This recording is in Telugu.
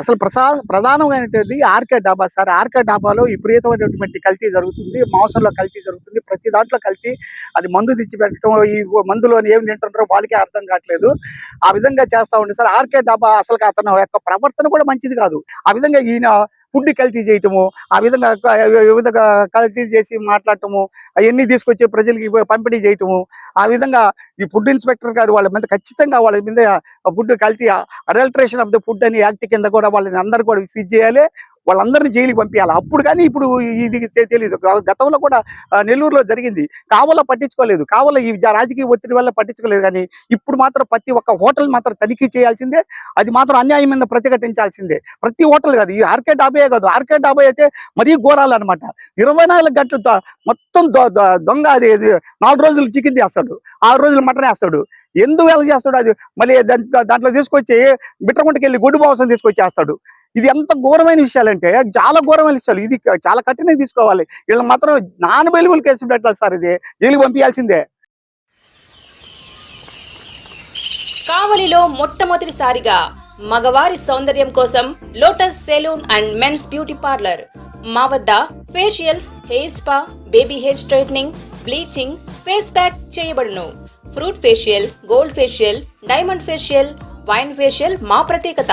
అసలు ప్రసా ప్రధానమైనటువంటి ఆర్కే డాబా సార్. ఆర్కే డాబాలో విపరీతమైనటువంటి కల్తీ జరుగుతుంది. మాంసంలో కల్తీ జరుగుతుంది. ప్రతి దాంట్లో కల్తీ అది మందు తెచ్చి పెట్టడం ఈ మందులో ఏం తింటున్నారో వాళ్ళకే అర్థం కావట్లేదు. ఆ విధంగా చేస్తా ఉండే సార్ ఆర్కే డాబా అసలు అతను యొక్క ప్రవర్తన కూడా మంచిది కాదు. ఆ విధంగా ఈయన ఫుడ్ కల్తీ చేయటము ఆ విధంగా క- విధంగా కల్తీ చేసి మాట్లాడటము అవన్నీ తీసుకొచ్చి ప్రజలకి పంపిణీ చేయటము ఆ విధంగా ఈ ఫుడ్ ఇన్స్పెక్టర్ గారు వాళ్ళ మీద ఖచ్చితంగా వాళ్ళ మీద ఫుడ్ కల్తీ అడల్ట్రేషన్ ఆఫ్ ద ఫుడ్ అని యాక్ట్ కింద కూడా వాళ్ళని అందరూ కూడా సీజ్ చేయాలి. వాళ్ళందరినీ జైలుకి పంపించాలి అప్పుడు కానీ ఇప్పుడు ఇది తెలియదు గతంలో కూడా నెల్లూరులో జరిగింది. కావాల పట్టించుకోలేదు. కావాల ఈ రాజకీయ ఒత్తిడి వల్ల పట్టించుకోలేదు కానీ ఇప్పుడు మాత్రం ప్రతి ఒక్క హోటల్ మాత్రం తనిఖీ చేయాల్సిందే. అది మాత్రం అన్యాయం మీద ప్రతిఘటించాల్సిందే. ప్రతి హోటల్ కాదు. ఈ ఆర్కే డాబాయే కాదు. ఆర్కే డాబా అయితే మరీ ఘోరాలు అనమాట ఇరవై నాలుగు గంటలు మొత్తం దొ- దొంగ అది నాలుగు రోజులు చికెన్ చేస్తాడు. ఆరు రోజులు మటన్ వేస్తాడు. ఎందుకు ఎలా చేస్తాడు అది? మళ్ళీ దాంట్లో తీసుకొచ్చి బిట్టకుంటకి వెళ్ళి గొడ్డు మాంసం తీసుకొచ్చేస్తాడు. ఇది ఎంత ఘోరమైన విషయాలంటే చాలా ఘోరమైన విషయాలు. ఇది చాలా కఠినంగా తీసుకోవాలి. వీళ్ళు మాత్రం నాన్ బెయిలబుల్ కేసు పెట్టాలి సార్ ఇది? జైలుకి పంపించాల్సిందే కావలిలో మొట్టమొదటిసారిగా మగవారి సౌందర్యం కోసం lotus salon and men's beauty parlour. మా వద్ద facials hair spa baby hair straightening bleaching face pack చేయబడును. Fruit facial gold facial diamond facial wine facial మా ప్రత్యేకత.